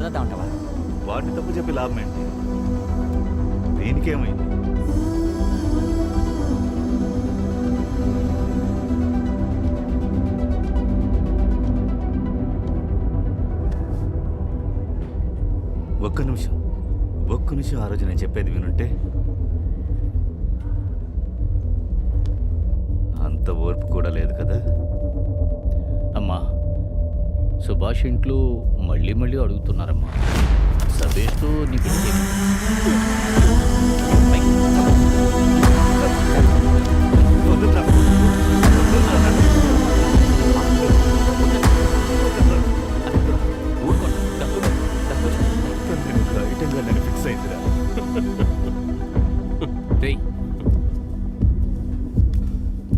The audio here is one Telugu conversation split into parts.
కుదరద్దామంటావా వాటిని తప్పు చెప్పి లాభం ఏంటి? దీనికేమైంది? ఒక్క నిమిషం ఒక్క నిమిషం ఆ రోజు నేను చెప్పేది వినుంటే అంత ఓర్పు కూడా లేదు కదా? సుభాష్ ఇంట్లో మళ్ళీ మళ్ళీ అడుగుతున్నారమ్మా సబేష్తో నీ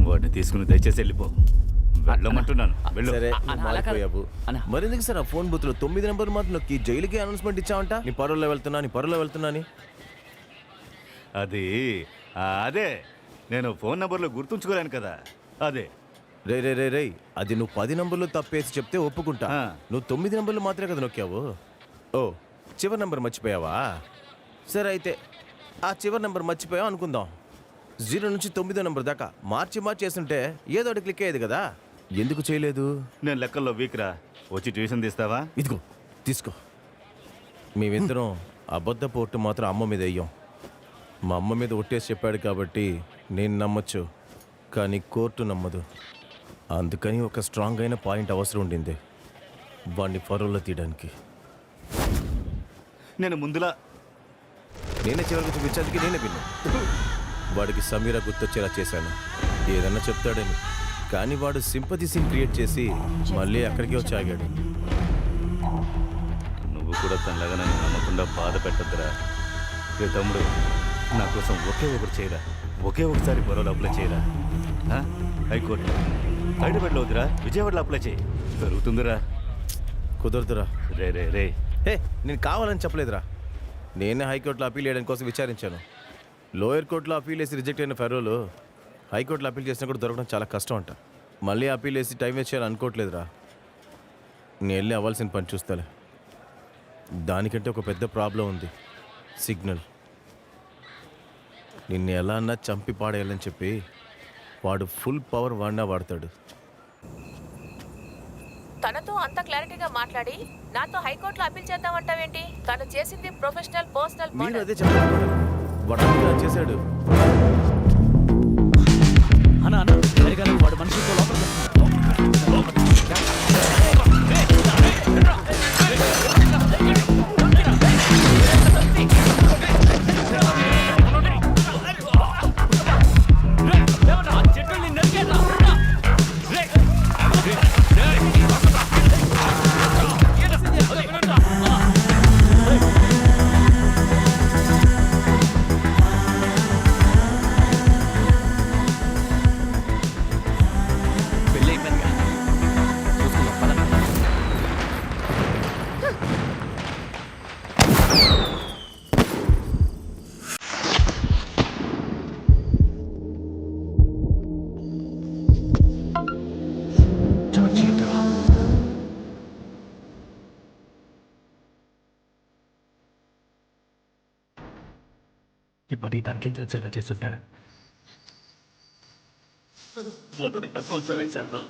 వాడిని తీసుకుని దయచేసి వెళ్ళిపో వెళ్ళమంటున్నాను. వెళ్ళు. సరే అన్న, నువ్వు అలా కాదు. మారిపోయావు అన్న. మరెందుకు సార్ ఆ ఫోన్ బూత్లో తొమ్మిది నెంబర్ మాత్రం నొక్కి జైలుకి అనౌన్స్మెంట్ ఇచ్చావంట? నీ పరువులో వెళ్తున్నా నీ పరువులో వెళ్తున్నా అని. అది ఆ, అదే. నేను ఫోన్ నంబర్లో గుర్తుంచుకోలేను కదా. అదే. రే రే రే రే అది నువ్వు పది నంబర్లు తప్పేసి చెప్తే ఒప్పుకుంటా. ఆ. నువ్వు తొమ్మిది నంబర్లు మాత్రమే కదా నొక్కావు? ఓ చివరి నంబర్ మర్చిపోయావా? సరే అయితే ఆ చివరి నంబర్ మర్చిపోయావు అనుకుందాం. జీరో నుంచి తొమ్మిదో నంబర్ దాకా మార్చి మార్చి చేస్తుంటే ఏదో ఒకటి క్లిక్ అయ్యేది కదా. ఎందుకు చేయలేదు? నేను లెక్కల్లో వీక్రా. వచ్చి ట్యూషన్ తీస్తావా? ఇదిగో తీసుకో. మేమిద్దరం అబద్ధ పోటు మాత్రం అమ్మ మీద వెయ్యం మా అమ్మ మీద ఒట్టేసి చెప్పాడు కాబట్టి నేను నమ్మొచ్చు కానీ కోర్టు నమ్మదు. అందుకని ఒక స్ట్రాంగ్ అయిన పాయింట్ అవసరం ఉండింది. వాడిని ఫరోలో తీయడానికి. నేను ముందులా నేనే చివరికి చూపించేందుకు నేనే విన్నా. వాడికి సమీర గుర్తొచ్చేలా చేశాను. ఏదన్నా చెప్తాడని కానీ వాడు సింపతి సీన్ క్రియేట్ చేసి మళ్ళీ అక్కడికి వచ్చి ఆగాడు. నువ్వు కూడా తనలాగా నన్ను నమ్మకుండా బాధ పెట్టద్దురా. రే తమ్ముడు నా కోసం ఒకే ఒకటి చేయరా. ఒకే ఒకసారి పొరలు అప్లై చేయరా? హైకోర్టు. హైదరాబాద్లో వద్దురా. విజయవాడలో అప్లై చేయి. జరుగుతుందిరా. కుదరదురా. రే రే రే. హే నేను కావాలని చెప్పలేదురా. నేనే హైకోర్టులో అప్పీల్ చేయడం కోసం విచారించాను. లోయర్ కోర్టులో అప్పీల్ వేసి రిజెక్ట్ అయిన ఫెరోలు హైకోర్టులో అప్పీల్ చేసినా కూడా దొరకడం చాలా కష్టం అంట. మళ్ళీ అప్పీల్ వేసి టైం వేస్ట్ చేయాలని అనుకోవట్లేదురా. నేను వెళ్ళి అవ్వాల్సిన పని చూస్తాలే. దానికంటే ఒక పెద్ద ప్రాబ్లం ఉంది. సిగ్నల్. నిన్ను ఎలా అన్నా చంపి పాడేయాలని చెప్పి వాడు ఫుల్ పవర్ వాడినా వాడతాడు. తనతో అంత క్లారిటీగా మాట్లాడి నాతో హైకోర్టులో అప్పీల్ చేద్దామంటావేంటి? తను చేసింది ప్రొఫెషనల్ పర్సనల్ మీరు అదే చెప్పారు వాడు చేశాడు. అన్న అన్న సరిగా వాడు మనిషితో లోపలికి 看，这个这个这次看。我都要不再想了。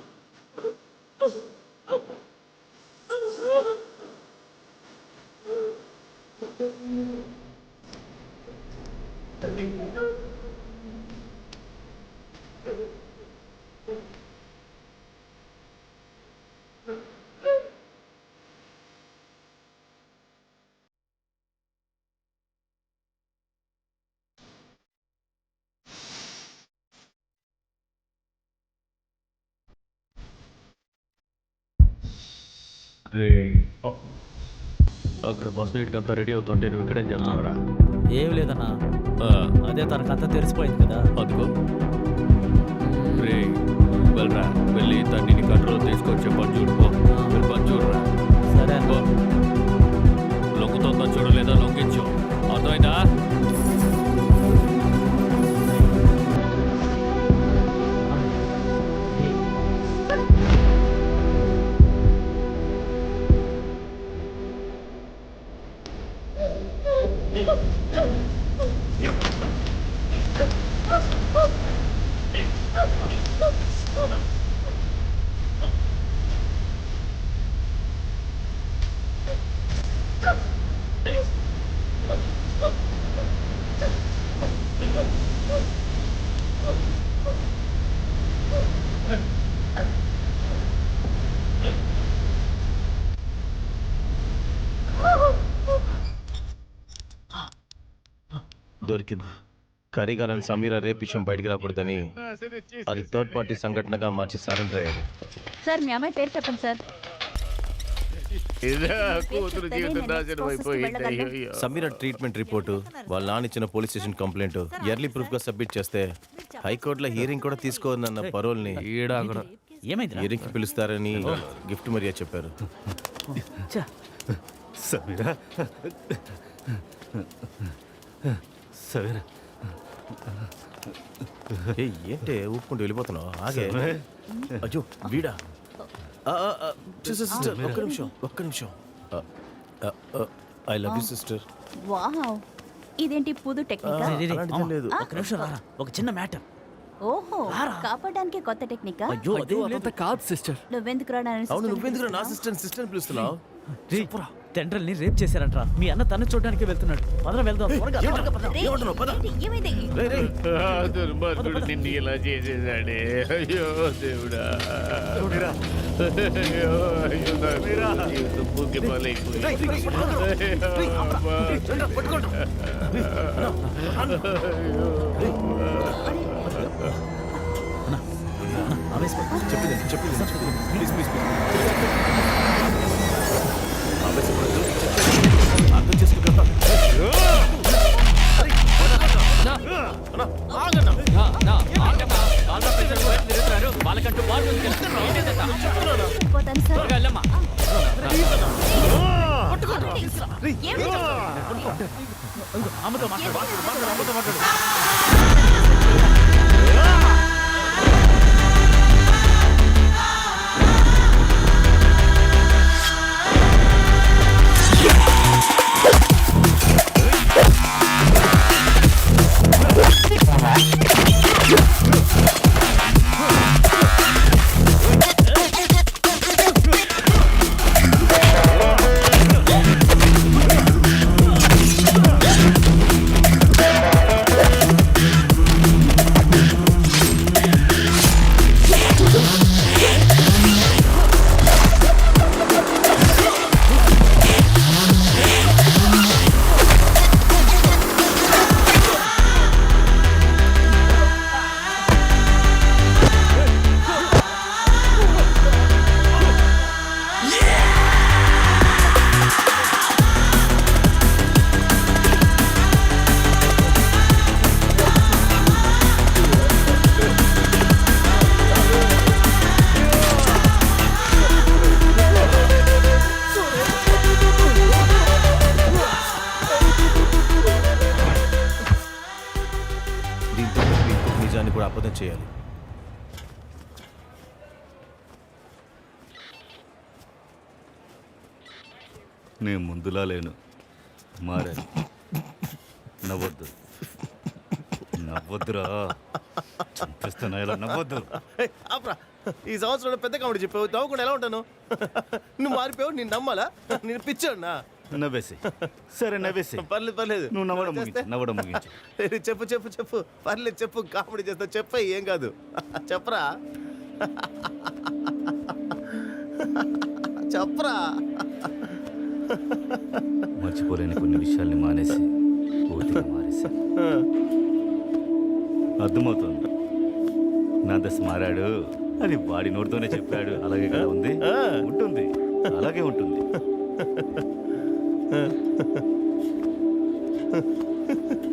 Thank. అక్కడ బస్ నీట్కి అంతా రెడీ అవుతుంటే నువ్వు ఇక్కడేం చేస్తున్నావురా? ఏం లేదన్నా. అదే తనకంతా తెలిసిపోయింది కదా. అదిగో. రే వెళ్ళరా. వెళ్ళి తన్ని కంట్రోల్ తీసుకొచ్చే పని చూడుకో వెళ్ళి పని చూడరా సరే అన్న. లొంగుతుందో చూడలేదా? లొంగించు. అర్థమైందా? దొరికింది. కరిగాలని సమీర రేపు విషయం బయటికి రాకూడదని అది థర్డ్ పార్టీ సంఘటనగా మార్చి సరెండర్ అయ్యారు సార్ మీ అమ్మాయి పేరు చెప్పండి సార్. కూతురు జీవితం నాశనం అయిపోయింది. అయ్యో అయ్యో. సమీర ట్రీట్మెంట్ రిపోర్టు వాళ్ళ నాన్న ఇచ్చిన పోలీస్ స్టేషన్ కంప్లైంట్ ఎర్లీ ప్రూఫ్గా సబ్మిట్ చేస్తే హైకోర్టులో హీరింగ్ కూడా తీసుకోవద్దన్న పరోల్ని ఈడ ఏమైంది హీరింగ్కి పిలుస్తారని గిఫ్ట్ మరియా చెప్పారు. సమీరా. సమీరా ఏ ఏంటే? ఊపుకుంటూ వెళ్ళిపోతున్నావు? ఆగే. అయ్యో వీడా. ఆ, ఆ, ఆ, sister, sister, ఒక్క నిమిషం ఒక్క నిమిషం. I love you sister. Wow. ఇదేంటి పుదు టెక్నికా? రే, రే, రే, అలాంటిదేం మామ, లేదు. ఒక నిమిషం రారా. ఒక చిన్న మ్యాటర్. ఓహో. కాపాడడానికి కొత్త టెక్నికా? అయ్యో అదే కాదు సిస్టర్. నువ్వెందుకు రా నా అవును నువ్వెందుకు నా? సిస్టర్ సిస్టర్ పిలుస్తున్నావు? టెండర్ని రేప్ చేశారంట్రా. మీ అన్న తను చూడడానికి వెళ్తున్నాడు. పదరా వెళ్దాం. త్వరగా. త్వరగా పద. దుర్మార్గుడు నిన్ను ఇలా చేసేసాడే. అయ్యో దేవుడా. అయ్యో అయ్యో నా జీవితం పూర్తి పాలైపోయింది. అయ్యో, అమ్మా. ఆవేశపడ. చెప్పింది చెప్పింది ప్లీజ్ ప్లీజ్. అర్థం చేసుకుంటా వాళ్ళకంటూ వాళ్ళు పోతాను సార్ అమ్మతో మాట్లాడు నేను ముందులా లేను. మారే నవ్వొద్దు. నవ్వొద్దురా. చంపేస్తున్నా ఇలా నవ్వొద్దు? ఆపురా. ఈ సంవత్సరంలో పెద్ద కామెడీ చెప్పావు. నవ్వకుండా ఎలా ఉంటాను? నువ్వు మారిపోయావు నేను నమ్మాలా? నేను పిచ్చాడునా? నవ్వేసి. సరే నవ్వేసి. పర్లేదు పర్లేదు. నువ్వు నవ్వడం? ముగించు నవ్వడం ముగించు. చెప్పు చెప్పు చెప్పు. పర్లేదు చెప్పు. కామెడీ చేస్తా. చెప్పే ఏం కాదు. చెప్పరా? చెప్పరా? మర్చిపోలేని కొన్ని విషయాల్ని మానేసి పూర్తిగా మానేసి అర్థమవుతుంది. నా దశ మారాడు. అని వాడి నోటితోనే చెప్పాడు. అలాగే కదా ఉంది? ఉంటుంది. అలాగే ఉంటుంది.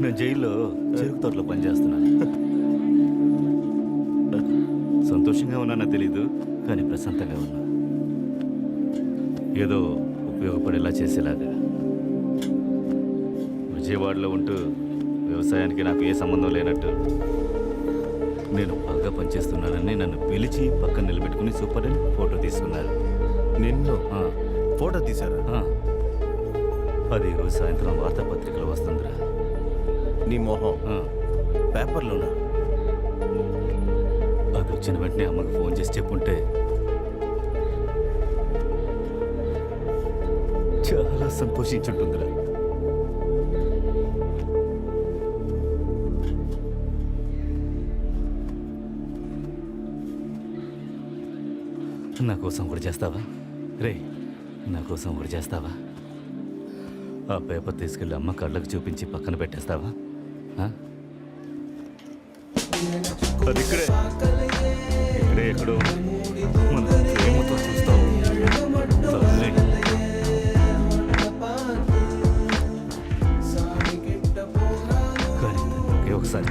నేను జైల్లో చెరుకు తోటలో పనిచేస్తున్నాను. సంతోషంగా ఉన్నానో తెలీదు కానీ ప్రశాంతంగా ఉన్నా. ఏదో ఉపయోగపడేలా చేసేలాగా. విజయవాడలో ఉంటూ వ్యవసాయానికి నాకు ఏ సంబంధం లేనట్టు నేను బాగా పనిచేస్తున్నానని నన్ను పిలిచి పక్కన నిలబెట్టుకుని సూపర్ అని ఫోటో తీసుకున్నారు. నిన్ను? ఫోటో తీసారా ఆ. అది ఈరోజు సాయంత్రం వార్తాపత్రికలో వస్తుందిరా. నీ మొహం పేపర్లోనా? అది వచ్చిన వెంటనే అమ్మకు ఫోన్ చేసి చెప్పుంటే సంతోషించుంటుందిరా నా కోసం ఒకటి చేస్తావా? రే నా కోసం ఒకటి చేస్తావా? ఆ పేపర్ తీసుకెళ్ళి అమ్మ కళ్ళకు చూపించి పక్కన పెట్టేస్తావా? ఆ? అది ఇక్కడే. ఇక్కడే ఎక్కడో ఉంది. మన ప్రేమతో చూస్తావు?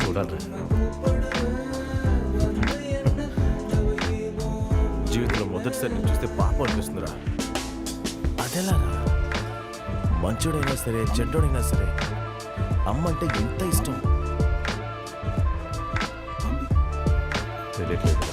ఒకే ఒకసారి చూడాలి. జీవితంలో మొదటిసారి నేను చూస్తే పాపం అనిపిస్తుందిరా. అదెలా మంచోడైనా సరే చెడ్డోడైనా సరే అమ్మ అంటే ఎంత ఇష్టం? తెలియట్లేదు.